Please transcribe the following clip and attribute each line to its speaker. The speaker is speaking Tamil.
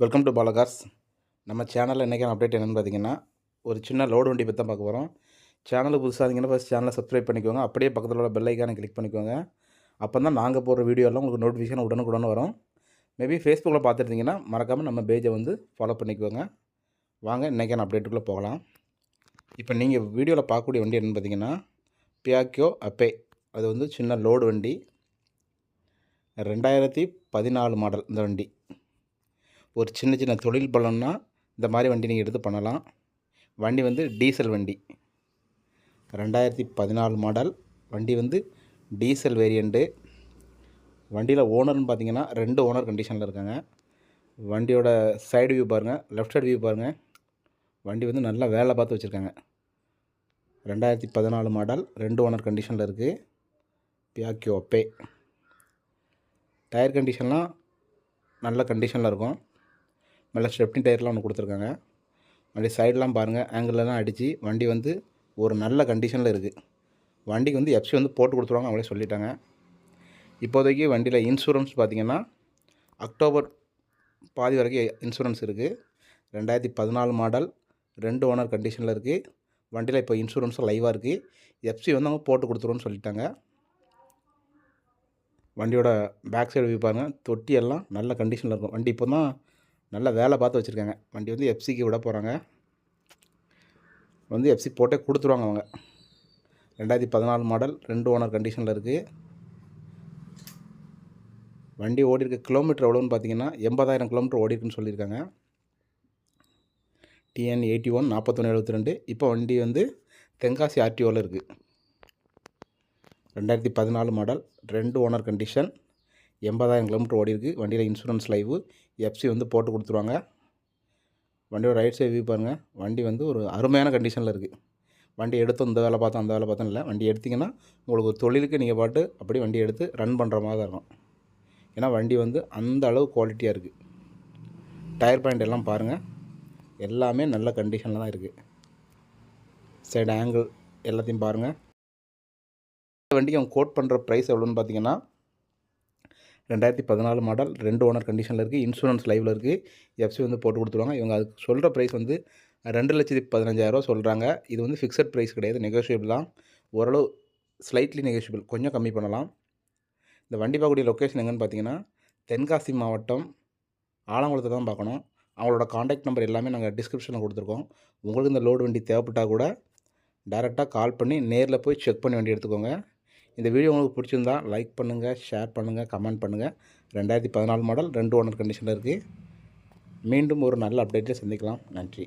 Speaker 1: வெல்கம் டு பாலகாஸ் நம்ம சேனலில் இன்றைக்கான அப்டேட் என்னென்னு பார்த்தீங்கன்னா ஒரு சின்ன லோடு வண்டி பற்றி தான் பார்க்க போகிறோம் சேனலுக்கு புதுசாக இருந்தீங்கன்னா ஃபஸ்ட் சேனலை சப்ஸ்கிரைப் பண்ணிக்கோங்க. அப்படியே பக்கத்தில் உள்ள பெல் ஐக்கானை கிளிக் பண்ணிக்கோங்க. அப்போ தான் நாங்கள் போடுற வீடியோலாம் உங்களுக்கு நோட்டிஃபிகேஷன் உடனுக்குடன் வரும். மேபி ஃபேஸ்புக்கில் பார்த்துருந்தீங்கன்னா மறக்காமல் நம்ம பேஜை வந்து ஃபாலோ பண்ணிக்கோங்க. வாங்க இன்றைக்கான அப்டேட்டுக்குள்ளே போகலாம். இப்போ நீங்கள் வீடியோவில் பார்க்கக்கூடிய வண்டி என்னென்னு பார்த்தீங்கன்னா பியாக்கியோ அப்பே அது வந்து சின்ன லோடு வண்டி. ரெண்டாயிரத்தி பதினாலு மாடல் இந்த வண்டி. ஒரு சின்ன சின்ன தொழில் பலம்னா இந்த மாதிரி வண்டி நீங்கள் எடுத்து பண்ணலாம். வண்டி வந்து டீசல் வண்டி. ரெண்டாயிரத்தி பதினாலு மாடல். வண்டி வந்து டீசல் வேரியண்ட்டு வண்டியில் ஓனர்னு பார்த்தீங்கன்னா ரெண்டு ஓனர் கண்டிஷனில் இருக்காங்க. வண்டியோட சைடு வியூ பாருங்கள் லெஃப்ட் சைடு வியூ பாருங்கள் வண்டி வந்து நல்லா வேலை பார்த்து வச்சுருக்காங்க. ரெண்டாயிரத்தி பதினாலு மாடல் ரெண்டு ஓனர் கண்டிஷனில் இருக்குது பியாக்கியோ பே டயர் கண்டிஷன்லாம் நல்ல கண்டிஷனில் இருக்கும். மேலே ஸ்டெப்னி டயர்லாம் ஒன்று கொடுத்துருக்காங்க. மறுபடியும் சைடெலாம் பாருங்கள் ஆங்கிள்லாம் அடித்து வண்டி வந்து ஒரு நல்ல கண்டிஷனில் இருக்குது வண்டிக்கு வந்து எஃப்சி வந்து போட்டு கொடுத்துருவாங்க அவங்களே சொல்லிட்டாங்க. இப்போதைக்கு வண்டியில் இன்சூரன்ஸ் பார்த்திங்கன்னா அக்டோபர் பாதி வரைக்கும் இன்சூரன்ஸ் இருக்குது ரெண்டாயிரத்தி பதினாலு மாடல் ரெண்டு ஓனர் கண்டிஷனில் இருக்குது வண்டியில் இப்போ இன்சூரன்ஸும் லைவாக இருக்குது எஃப்சி வந்து அவங்க போட்டு கொடுத்துருவோன்னு சொல்லிட்டாங்க. வண்டியோட பேக் சைடு போய் பாருங்கள் தொட்டி எல்லாம் நல்ல கண்டிஷனில் இருக்கும். வண்டி இப்போ தான் நல்ல வேலை பார்த்து வச்சுருக்காங்க. வண்டி வந்து எஃப்சிக்கு விட போகிறாங்க வந்து எஃப்சி போட்டே கொடுத்துருவாங்க அவங்க. ரெண்டாயிரத்தி பதினாலு மாடல் ரெண்டு ஓனர் கண்டிஷனில் இருக்குது வண்டி ஓடி இருக்க கிலோமீட்டர் எவ்வளோன்னு பார்த்தீங்கன்னா எண்பதாயிரம் கிலோமீட்டர் ஓடி இருக்குன்னு சொல்லியிருக்காங்க. டிஎன் எயிட்டி ஒன் நாற்பத்தொன்று எழுபத்தி ரெண்டு இப்போ வண்டி வந்து தென்காசி ஆர்டிஓவில் இருக்குது ரெண்டாயிரத்தி பதினாலு மாடல் ரெண்டு ஓனர் கண்டிஷன் எண்பதாயிரம் கிலோமீட்டர் ஓடி இருக்குது வண்டியில் இன்சூரன்ஸ் லைவு எஃப்சி வந்து போட்டு கொடுத்துருவாங்க. வண்டியோட ரைட் சைடு வியூ பாருங்கள் வண்டி வந்து ஒரு அருமையான கண்டிஷனில் இருக்குது வண்டி எடுத்து இந்த வேலை பார்த்தோம் அந்த வேலை பார்த்தோம் இல்லை. வண்டி எடுத்திங்கன்னா உங்களுக்கு ஒரு தொழிலுக்கு நீங்கள் பாட்டு அப்படி வண்டி எடுத்து ரன் பண்ணுற மாதிரி தான் இருக்கும். ஏன்னா வண்டி வந்து அந்த அளவு குவாலிட்டியாக இருக்குது டயர் பாயிண்ட் எல்லாம் பாருங்கள் எல்லாமே நல்ல கண்டிஷனில் தான் இருக்குது சைடு ஆங்கிள் எல்லாத்தையும் பாருங்கள் வண்டிக்கு அவங்க கோட் பண்ணுற ப்ரைஸ் எவ்வளோன்னு பார்த்தீங்கன்னா ரெண்டாயிரத்தி பதினாலு மாடல் ரெண்டு ஓனர் கண்டிஷனில் இருக்குது இன்சூரன்ஸ் லைவில் இருக்குது எஃப்சி வந்து போட்டு கொடுத்துருவாங்க. இவங்க அதுக்கு சொல்கிற ப்ரைஸ் வந்து ரெண்டு லட்சத்தி பதினஞ்சாயிரரூவா சொல்கிறாங்க இது வந்து ஃபிக்ஸட் ப்ரைஸ் கிடையாது நெகோஷியபிள் தான். ஓரளவு ஸ்லைட்லி நெகோஷியபிள் கொஞ்சம் கம்மி பண்ணலாம். இந்த வண்டி பார்க்கக்கூடிய லொக்கேஷன் எங்கன்னு பார்த்தீங்கன்னா தென்காசி மாவட்டம் ஆலங்குளத்தை தான் பார்க்கணும். அவங்களோட காண்டாக்ட் நம்பர் எல்லாமே நாங்கள் டிஸ்கிரிப்ஷனில் கொடுத்துருக்கோம். உங்களுக்கு இந்த லோடு வண்டி தேவைப்பட்டால் கூட டேரெக்டாக கால் பண்ணி நேரில் போய் செக் பண்ணி வண்டி எடுத்துக்கோங்க. இந்த வீடியோ உங்களுக்கு பிடிச்சிருந்தா லைக் பண்ணுங்கள் ஷேர் பண்ணுங்கள் கமெண்ட் பண்ணுங்கள் ரெண்டாயிரத்தி பதினாலு மாடல் ரெண்டு ஓனர் கண்டிஷனில் இருக்குது மீண்டும் ஒரு நல்ல அப்டேட்டில் சந்திக்கலாம். நன்றி.